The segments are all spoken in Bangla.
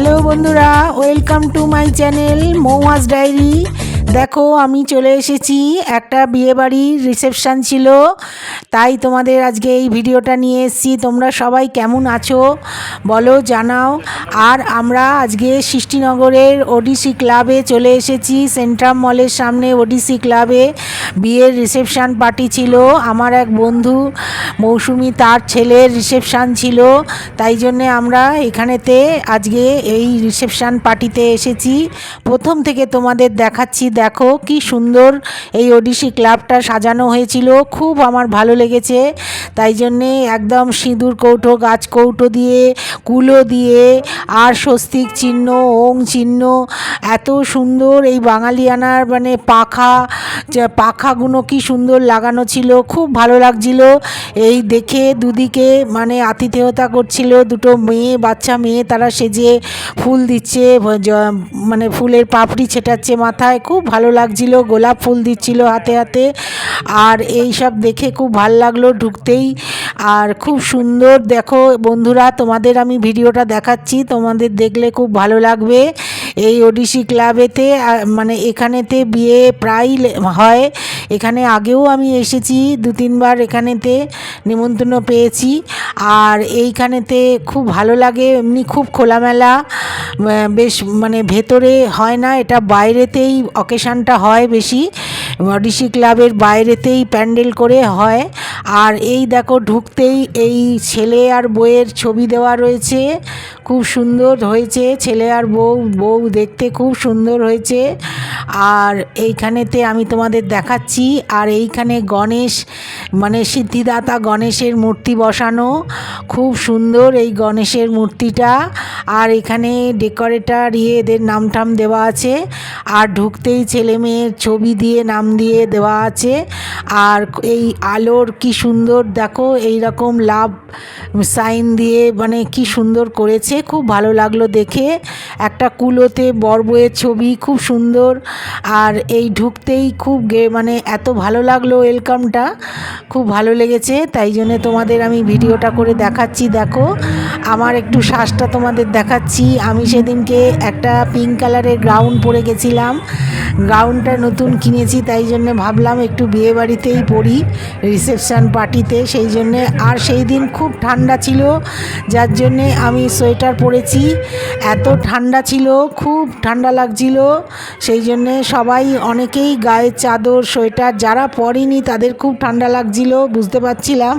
হ্যালো বন্ধুরা welcome to my channel Moumas diary দেখো, আমি চলে এসেছি। একটা বিয়েবাড়ির রিসেপশান ছিল। তাই তোমাদের আজকে এই ভিডিওটা নিয়ে এসেছি। তোমরা সবাই কেমন আছো? বলো, জানাও। আর আমরা আজকে সৃষ্টিনগরের ওডিসি ক্লাবে চলে এসেছি। সেন্ট্রাম মলের সামনে ওডিসি ক্লাবে বিয়ের রিসেপশান পার্টি ছিল। আমার এক বন্ধু মৌসুমি, তার ছেলের রিসেপশান ছিল। তাই জন্যে আমরা এখানেতে আজকে এই রিসেপশান পার্টিতে এসেছি। প্রথম থেকে তোমাদের দেখাচ্ছি দেখো কি সুন্দর এই ওডিসি ক্লাবটা সাজানো হয়েছিল। খুব আমার ভালো লেগেছে। তাই জন্যে একদম সিঁদুর কৌটো, গাছ কৌটো দিয়ে, কুলো দিয়ে, আর স্বস্তিক চিহ্ন, ওং চিহ্ন, এত সুন্দর এই বাঙালিয়ানার মানে পাখা পাখাগুলো কি সুন্দর লাগানো ছিল, খুব ভালো লাগছিল। এই দেখে দুদিকে মানে আতিথেয়তা করছিল, দুটো মেয়ে, বাচ্চা মেয়ে তারা সেজে ফুল দিচ্ছে মানে ফুলের পাপড়ি ছেটাচ্ছে মাথায়, খুব ভালো লাগছিল, গোলাপ ফুল দিচ্ছিল হাতে হাতে। আর এই সব দেখে খুব ভালো লাগল ঢুকতেই। আর খুব সুন্দর দেখো বন্ধুরা, তোমাদের আমি ভিডিওটা দেখাচ্ছি, তোমাদের দেখলে খুব ভালো লাগবে। এই ওডিসি ক্লাবেতে মানে এখানেতে বিয়ে প্রায় হয়। এখানে আগেও আমি এসেছি, দু তিনবার এখানেতে নিমন্ত্রণ পেয়েছি। আর এইখানেতে খুব ভালো লাগে, এমনি খুব খোলামেলা বেশ মানে ভেতরে হয় না, এটা বাইরেতেই অকেশানটা হয় বেশি। ওডিসি ক্লাবের বাইরেতেই প্যান্ডেল করে হয়। আর এই দেখো, ঢুকতেই এই ছেলে আর বউয়ের ছবি দেওয়া রয়েছে। খুব সুন্দর হয়েছে, ছেলে আর বউ বউ দেখতে খুব সুন্দর হয়েছে। আর এইখানেতে আমি তোমাদের দেখাচ্ছি, আর এইখানে গণেশ মানে সিদ্ধিদাতা গণেশের মূর্তি বসানো। খুব সুন্দর এই গণেশের মূর্তিটা। আর এখানে ডেকোরেটার ইয়ে এদের নাম টাম দেওয়া আছে। আর ঢুকতেই ছেলে মেয়ের ছবি দিয়ে নাম দিয়ে দেওয়া আছে। আর এই আলোর কি সুন্দর, দেখো এই রকম লাভ সাইন দিয়ে মানে কি সুন্দর করেছে। খুব ভালো লাগল দেখে। একটা কুলোতে বর বউয়ের ছবি, খুব সুন্দর। আর এই ঢুকতেই খুব মানে এত ভালো লাগল ওয়েলকামটা। খুব ভালো লেগেছে, তাই জন্য তোমাদের আমি ভিডিওটা করে দেখাচ্ছি, দেখো। আমার একটু শ্বাসটা তোমাদের দেখাচ্ছি। আমি সেদিনকে একটা পিঙ্ক কালারের গ্রাউন্ড পরে গেছিলাম। গ্রাউন্ডটা নতুন কিনেছি, তাই জন্য ভাবলাম একটু বিয়ে বাড়িতেই পরি রিসেপশান পার্টিতে সেই জন্যে আর সেই দিন খুব ঠান্ডা ছিল, যার জন্যে আমি সোয়েটার পরেছি। এত ঠান্ডা ছিল, খুব ঠান্ডা লাগছিল। সেই জন্যে সবাই অনেকেই গায়ে চাদর, সোয়েটার যারা পরেনি তাদের খুব ঠান্ডা লাগছিল, বুঝতে পারছিলাম।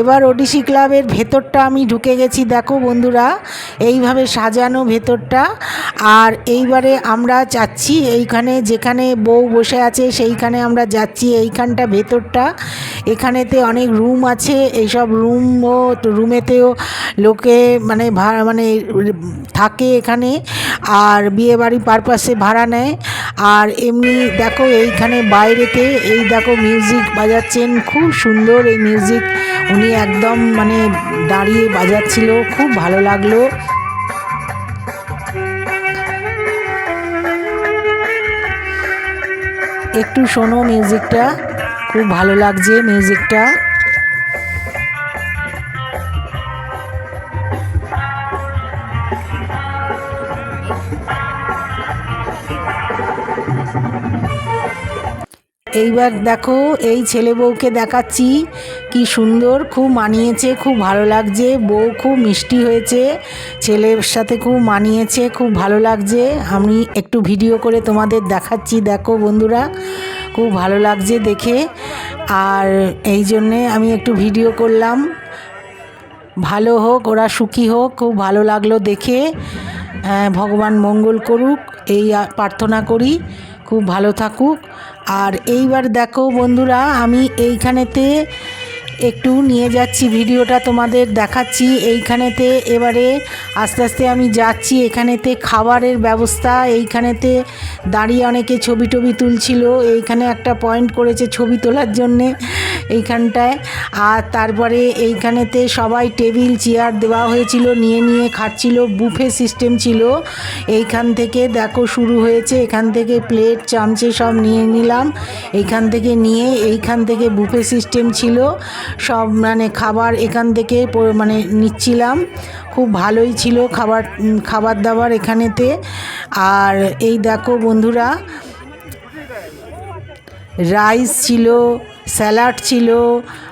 এবার ওডিসি ক্লাবের ভেতরটা আমি ঢুকে গেছি, দেখো বন্ধুরা, এইভাবে সাজানো ভেতরটা। আর এইবারে আমরা চাচ্ছি এইখানে যেখানে বউ বসে আছে সেইখানে আমরা যাচ্ছি, এইখানটা ভেতরটা। এখানেতে অনেক রুম আছে, এইসব রুম রুমও রুমেতেও লোকে মানে ভাড়া মানে থাকে এখানে। আর বিয়ে বাড়ি পারপাসে ভাড়া নেয়। আর এমনি দেখো এইখানে বাইরেতে, এই দেখো মিউজিক বাজাচ্ছেন, খুব সুন্দর এই মিউজিক উনি একদম মানে দাঁড়িয়ে বাজাচ্ছিল, খুব ভালো লাগল। একটু শোনো মিউজিকটা। খুব ভালো লাগছে মিউজিকটা। এইবার দেখো এই ছেলে বউকে দেখাচ্ছি। কি সুন্দর খুব মানিয়েছে খুব ভালো লাগছে। বউ খুব মিষ্টি হয়েছে ছেলের সাথে খুব মানিয়েছে খুব ভালো লাগছে। আমি একটু ভিডিও করে তোমাদের দেখাচ্ছি দেখো বন্ধুরা খুব ভালো লাগছে দেখে। আর এই জন্যে আমি একটু ভিডিও করলাম। ভালো হোক ওরা সুখী হোক খুব ভালো লাগল দেখে। আহ, ভগবান মঙ্গল করুক এই প্রার্থনা করি। খুব ভালো থাকুক। আর এইবার দেখো বন্ধুরা আমি এইখানেতে একটু নিয়ে যাচ্ছি, ভিডিওটা তোমাদের দেখাচ্ছি। এইখানেতে এবারে আস্তে আস্তে আমি যাচ্ছি। এখানেতে খাবারের ব্যবস্থা, এইখানেতে দাঁড়িয়ে অনেকে ছবি টবি তুলছিল। এইখানে একটা পয়েন্ট করেছে ছবি তোলার জন্যে এইখানটায়। আর তারপরে এইখানেতে সবাই টেবিল, চেয়ার দেওয়া হয়েছিল, নিয়ে নিয়ে খাচ্ছিল। বুফে সিস্টেম ছিল। এইখান থেকে দেখো শুরু হয়েছে। এখান থেকে প্লেট চামচে সব নিয়ে নিলাম। এইখান থেকে নিয়ে এইখান থেকে বুফে সিস্টেম ছিল। সব মানে খাবার এখান থেকে মানে নিচ্ছিলাম। খুব ভালোই ছিল খাবার খাবার দাবার এখানেতে। আর এই দেখো বন্ধুরা রাইস ছিল স্যালাড ছিল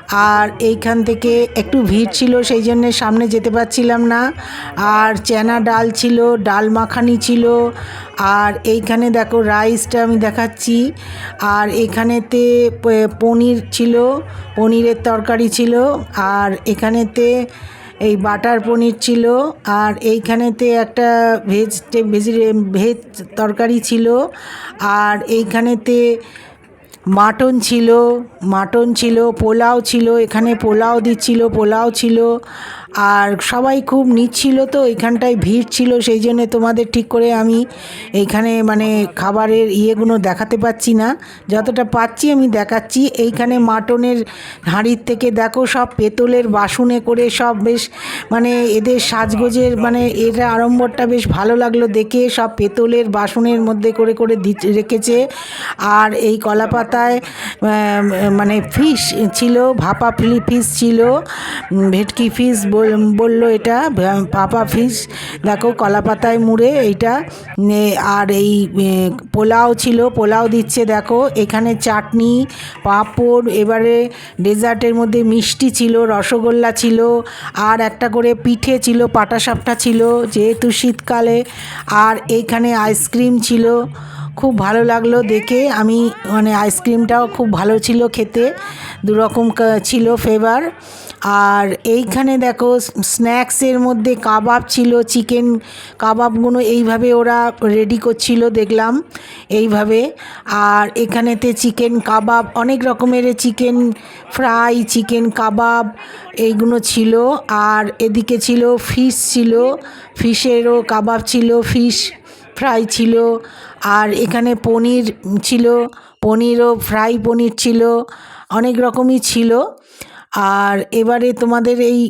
আর এইখান থেকে একটু ভিড় ছিল, সেই জন্যে সামনে যেতে পারছিলাম না। আর চেনা ডাল ছিল, ডাল মাখানি ছিল। আর এইখানে দেখো রাইসটা আমি দেখাচ্ছি। আর এখানেতে পনির ছিল, পনিরের তরকারি ছিল। আর এখানেতে এই বাটার পনির ছিল। আর এইখানেতে একটা ভেজ ভেজ ভেজ তরকারি ছিল। আর এইখানেতে মাটন ছিল মাটন ছিল পোলাও ছিল এখানে পোলাও দিচ্ছিল পোলাও ছিল। আর সবাই খুব নিচ্ছিল তো, এখানটায় ভিড় ছিল, সেই জন্য তোমাদের ঠিক করে আমি এইখানে মানে খাবারের ইয়েগুলো দেখাতে পাচ্ছি না। যতটা পাচ্ছি আমি দেখাচ্ছি। এইখানে মাটনের হাঁড়ির থেকে দেখো, সব পেতলের বাসনে করে সব বেশ মানে এদের সাজগোজের মানে এটা আড়ম্বরটা বেশ ভালো লাগল দেখে। সব পেতলের বাসনের মধ্যে করে করে রেখেছে। আর এই কলা পাতায় মানে ফিশ ছিল, ভাপা ফিলি, ফিশ ছিল ভেটকি ফিশ বলল এটা ভাপা ফিশ দেখো কলা পাতায় মুড়ে এইটা আর এই পোলাও ছিল, পোলাও দিচ্ছে দেখো, এখানে চাটনি, পাঁপড়, এবারে ডেজার্টের মধ্যে মিষ্টি ছিল, রসগোল্লা ছিল, আর একটা করে পিঠে ছিল, পাটাসাপটা ছিল, যেহেতু শীতকালে, আর এইখানে আইসক্রিম ছিল খুব ভালো লাগল দেখে। আমি মানে আইসক্রিমটাও খুব ভালো ছিল খেতে, দুরকম ছিল ফ্লেভার আর এইখানে দেখো স্ন্যাক্সের মধ্যে কাবাব ছিল চিকেন কাবাবগুলো এইভাবে ওরা রেডি করছিল দেখলাম এইভাবে। আর এখানেতে চিকেন কাবাব, অনেক রকমের চিকেন ফ্রাই চিকেন কাবাব এইগুলো ছিল। আর এদিকে ছিল ফিশ ছিল ফিশেরও কাবাব ছিল ফিশ ফ্রাই ছিল আর এখানে পনির ছিল পনিরও ফ্রাই পনির ছিল অনেক রকমই ছিল। আর এবারে তোমাদের এই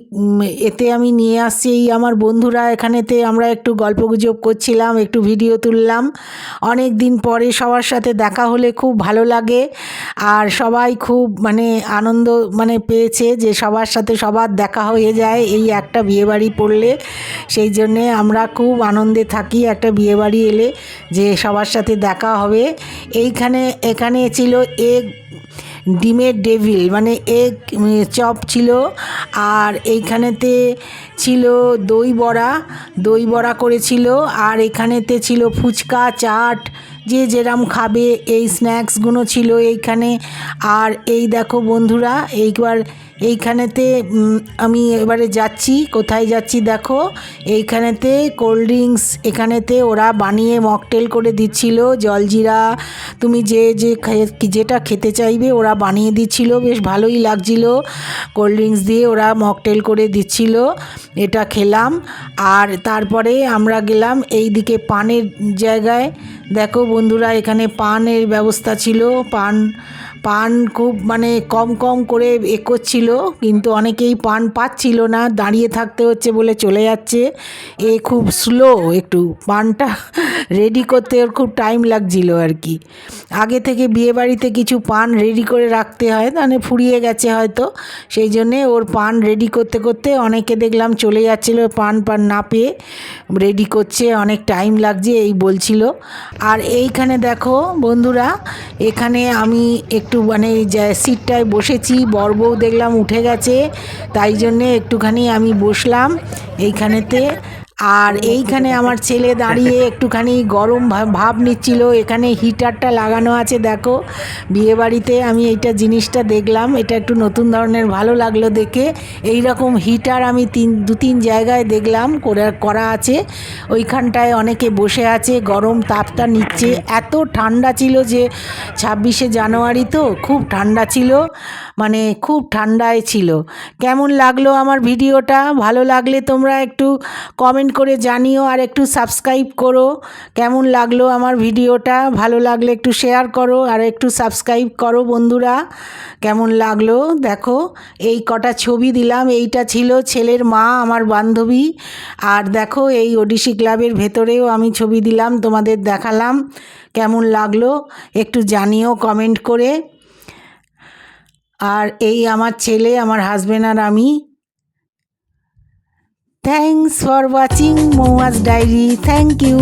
এতে আমি নিয়ে আসছি এই আমার বন্ধুরা। এখানেতে আমরা একটু গল্প গুজব করছিলাম, একটু ভিডিও তুললাম। অনেক দিন পরে সবার সাথে দেখা হলে খুব ভালো লাগে। আর সবাই খুব মানে আনন্দ মানে পেয়েছে যে সবার সাথে সবার দেখা হয়ে যায় এই একটা বিয়েবাড়ি পড়লে। সেই জন্যে আমরা খুব আনন্দে থাকি একটা বিয়েবাড়ি এলে যে সবার সাথে দেখা হবে। এইখানে, এখানে ছিল এগ ডিমের ডেভিল মানে এগ চপ ছিল আর এইখানেতে ছিল দই বড়া দই বড়া করেছিল আর এখানেতে ছিল ফুচকা, চাট যে যেরাম খাবে, এই স্ন্যাক্সগুলো ছিল এইখানে। আর এই দেখো বন্ধুরা, এইবার এইখানেতে আমি এবারে যাচ্ছি, কোথায় যাচ্ছি দেখো? এইখানেতে কোল্ড ড্রিঙ্কস এখানেতে ওরা বানিয়ে মকটেল করে দিচ্ছিল জলজিরা তুমি যে যে যেটা খেতে চাইবে ওরা বানিয়ে দিচ্ছিল, বেশ ভালোই লাগছিল। কোল্ড ড্রিঙ্কস দিয়ে ওরা মকটেল করে দিচ্ছিল, এটা খেলাম। আর তারপরে আমরা গেলাম এই দিকে পানের জায়গায়। দেখো বন্ধুরা এখানে পানের ব্যবস্থা ছিল পান পান খুব মানে কম কম করে এ করছিল, কিন্তু অনেকেই পান পাচ্ছিল না, দাঁড়িয়ে থাকতে হচ্ছে বলে চলে যাচ্ছে। এ খুব স্লো একটু পানটা রেডি করতে ওর খুব টাইম লাগছিল আর কি। আগে থেকে বিয়েবাড়িতে কিছু পান রেডি করে রাখতে হয় মানে ফুরিয়ে গেছে হয়তো। সেই জন্যে ওর পান রেডি করতে করতে অনেকে দেখলাম চলে যাচ্ছিল, পান পান না পেয়ে রেডি করছে, অনেক টাইম লাগছে এই বলছিল। আর এইখানে দেখো বন্ধুরা এখানে আমি একটু মানে সিটটায় বসেছি, বর বউ দেখলাম উঠে গেছে, তাই জন্যে একটুখানি আমি বসলাম এইখানেতে। আর এইখানে আমার ছেলে দাঁড়িয়ে একটুখানি গরম ভাব নিচ্ছিল। এখানে হিটারটা লাগানো আছে, দেখো। বিয়েবাড়িতে আমি এইটা জিনিসটা দেখলাম। এটা একটু নতুন ধরনের, ভালো লাগল দেখে। এই রকম হিটার আমি তিন, দু তিন জায়গায় দেখলাম, করে, করা আছে। ওইখানটায় অনেকে বসে আছে, গরম তাপটা নিচ্ছে। এত ঠান্ডা ছিল যে, ছাব্বিশে জানুয়ারি তো, খুব ঠান্ডা ছিল। মানে খুব ঠান্ডায় ছিল। কেমন লাগল আমার ভিডিওটা? ভালো লাগলে তোমরা একটু কমেন্ট করে জানিও আর একটু সাবস্ক্রাইব করো। কেমন লাগল আমার ভিডিওটা? ভালো লাগলে একটু শেয়ার করো আর একটু সাবস্ক্রাইব করো বন্ধুরা। কেমন লাগল? দেখো, এই কটা ছবি দিলাম। এইটা ছিল ছেলের মা, আমার বান্ধবী। আর দেখো, এই ওডিসি ক্লাবের ভেতরেও আমি ছবি দিলাম, তোমাদের দেখালাম। কেমন লাগল? একটু জানিও কমেন্ট করে। আর এই আমার ছেলে, আমার হাজব্যান্ড আর আমি। Thanks for watching Mouaz diary thank you